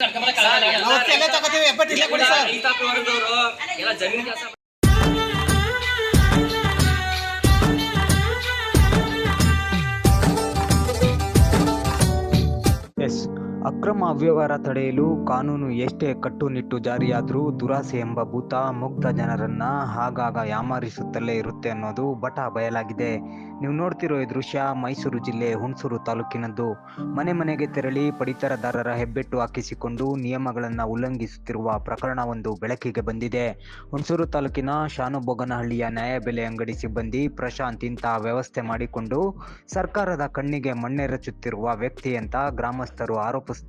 ಎಲ್ಲ ತಗೋತೀವಿ ಎಲ್ಲ ಜಮೀನು ಕೆಲಸ ಅಕ್ರಮ ಅವ್ಯವಹಾರ ತಡೆಯಲು ಕಾನೂನು ಎಷ್ಟೇ ಕಟ್ಟುನಿಟ್ಟು ಜಾರಿಯಾದರೂ ದುರಾಸೆ ಎಂಬ ಭೂತ ಮುಗ್ಧ ಜನರನ್ನ ಆಗಾಗ ಯಾಮಾರಿಸುತ್ತಲೇ ಇರುತ್ತೆ ಅನ್ನೋದು ಬಟ ಬಯಲಾಗಿದೆ. ನೀವು ನೋಡ್ತಿರೋ ಈ ದೃಶ್ಯ ಮೈಸೂರು ಜಿಲ್ಲೆ ಹುಣಸೂರು ತಾಲೂಕಿನದ್ದು. ಮನೆ ಮನೆಗೆ ತೆರಳಿ ಪಡಿತರದಾರರ ಹೆಬ್ಬೆಟ್ಟು ಹಾಕಿಸಿಕೊಂಡು ನಿಯಮಗಳನ್ನು ಉಲ್ಲಂಘಿಸುತ್ತಿರುವ ಪ್ರಕರಣವೊಂದು ಬೆಳಕಿಗೆ ಬಂದಿದೆ. ಹುಣಸೂರು ತಾಲೂಕಿನ ಶಾನುಬೋಗನಹಳ್ಳಿಯ ನ್ಯಾಯಬೆಲೆ ಅಂಗಡಿ ಸಿಬ್ಬಂದಿ ಪ್ರಶಾಂತ್ ಇಂತಹ ವ್ಯವಸ್ಥೆ ಮಾಡಿಕೊಂಡು ಸರ್ಕಾರದ ಕಣ್ಣಿಗೆ ಮಣ್ಣೆರಚುತ್ತಿರುವ ವ್ಯಕ್ತಿ ಅಂತ ಗ್ರಾಮಸ್ಥರು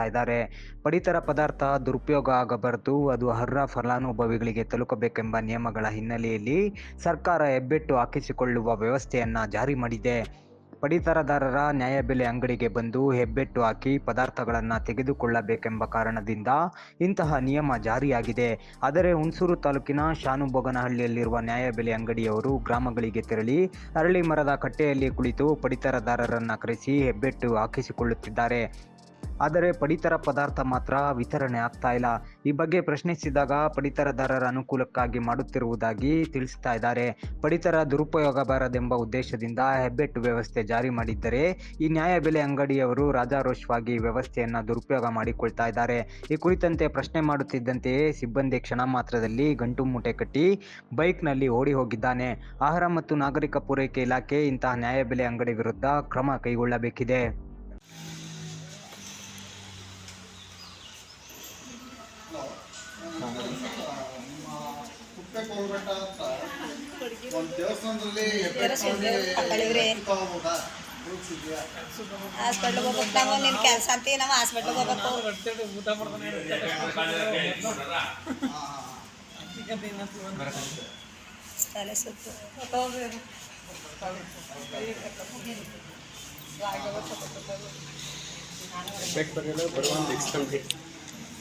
ಇದ್ದಾರೆ. ಪಡಿತರ ಪದಾರ್ಥ ದುರುಪಯೋಗ ಆಗಬಾರದು. ಅದು ಅರ್ಹ ಫಲಾನುಭವಿಗಳಿಗೆ ತಲುಪಬೇಕೆಂಬ ನಿಯಮಗಳ ಹಿನ್ನೆಲೆಯಲ್ಲಿ ಸರ್ಕಾರ ಹೆಬ್ಬೆಟ್ಟು ಹಾಕಿಸಿಕೊಳ್ಳುವ ವ್ಯವಸ್ಥೆಯನ್ನು ಜಾರಿ ಮಾಡಿದೆ. ಪಡಿತರದಾರರ ನ್ಯಾಯಬೆಲೆ ಅಂಗಡಿಗೆ ಬಂದು ಹೆಬ್ಬೆಟ್ಟು ಹಾಕಿ ಪದಾರ್ಥಗಳನ್ನು ತೆಗೆದುಕೊಳ್ಳಬೇಕೆಂಬ ಕಾರಣದಿಂದ ಇಂತಹ ನಿಯಮ ಜಾರಿಯಾಗಿದೆ. ಆದರೆ ಹುಣಸೂರು ತಾಲೂಕಿನ ಶಾನುಭೋಗನಹಳ್ಳಿಯಲ್ಲಿರುವ ನ್ಯಾಯಬೆಲೆ ಅಂಗಡಿಯವರು ಗ್ರಾಮಗಳಿಗೆ ತೆರಳಿ ಅರಳಿ ಮರದ ಕಟ್ಟೆಯಲ್ಲಿ ಕುಳಿತು ಪಡಿತರದಾರರನ್ನು ಕರೆಸಿ ಹೆಬ್ಬೆಟ್ಟು ಹಾಕಿಸಿಕೊಳ್ಳುತ್ತಿದ್ದಾರೆ. ಆದರೆ ಪಡಿತರ ಪದಾರ್ಥ ಮಾತ್ರ ವಿತರಣೆ ಆಗ್ತಾ ಇಲ್ಲ. ಈ ಬಗ್ಗೆ ಪ್ರಶ್ನಿಸಿದಾಗ ಪಡಿತರದಾರರ ಅನುಕೂಲಕ್ಕಾಗಿ ಮಾಡುತ್ತಿರುವುದಾಗಿ ತಿಳಿಸ್ತಾ ಇದ್ದಾರೆ. ಪಡಿತರ ದುರುಪಯೋಗ ಬಾರದೆಂಬ ಉದ್ದೇಶದಿಂದ ಹೆಬ್ಬೆಟ್ಟು ವ್ಯವಸ್ಥೆ ಜಾರಿ ಮಾಡಿದ್ದರೆ ಈ ನ್ಯಾಯಬೆಲೆ ಅಂಗಡಿಯವರು ರಾಜಾರೋಷವಾಗಿ ವ್ಯವಸ್ಥೆಯನ್ನು ದುರುಪಯೋಗ ಮಾಡಿಕೊಳ್ತಾ ಇದ್ದಾರೆ. ಈ ಕುರಿತಂತೆ ಪ್ರಶ್ನೆ ಮಾಡುತ್ತಿದ್ದಂತೆಯೇ ಸಿಬ್ಬಂದಿ ಕ್ಷಣ ಮಾತ್ರದಲ್ಲಿ ಗಂಟು ಮೂಟೆ ಕಟ್ಟಿ ಬೈಕ್ನಲ್ಲಿ ಓಡಿ ಹೋಗಿದ್ದಾನೆ. ಆಹಾರ ಮತ್ತು ನಾಗರಿಕ ಪೂರೈಕೆ ಇಲಾಖೆ ಇಂತಹ ನ್ಯಾಯಬೆಲೆ ಅಂಗಡಿ ವಿರುದ್ಧ ಕ್ರಮ ಕೈಗೊಳ್ಳಬೇಕಿದೆ. ಕುಪ್ಪೆ ಕೋಲ್ಬೆಟ್ಟ ಅಂತ ಒಂದು ದೇವಸ್ಥಾನದಲ್ಲಿ ಊಟ ಇದೆಯಾ ಹಾಸ್ಪಿಟ್ಲ್ಗೆ ಕೆಲಸ ಹೋಗ್ಬೇಕು ತಲೆ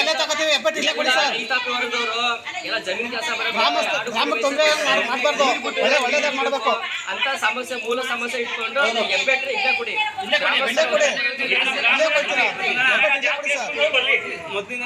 ಎಲ್ಲ ತಗೋತೀವಿ. ಎಪ್ಪತ್ತು ಇಲ್ಲೇ ಕೊಡಿ. ಸರ್ ಗ್ರಾಮಕ್ಕೆ ತೊಂದರೆ ಮಾಡಬಾರ್ದು. ಒಳ್ಳೆ ಮಾಡಬೇಕು. ಅಂತ ಸಮಸ್ಯೆ ಮೂಲ ಸಮಸ್ಯೆ ಇಟ್ಕೊಂಡು ಎಬ್ಬೆಟ್ರೆ ಇಲ್ಲೇ ಕೊಡಿ. ಇಲ್ಲೇ ಕೊಡಿ ಇಲ್ಲೇ ಇಲ್ಲೇ ಕೊಡಿ ಮೊದಲಿಂದ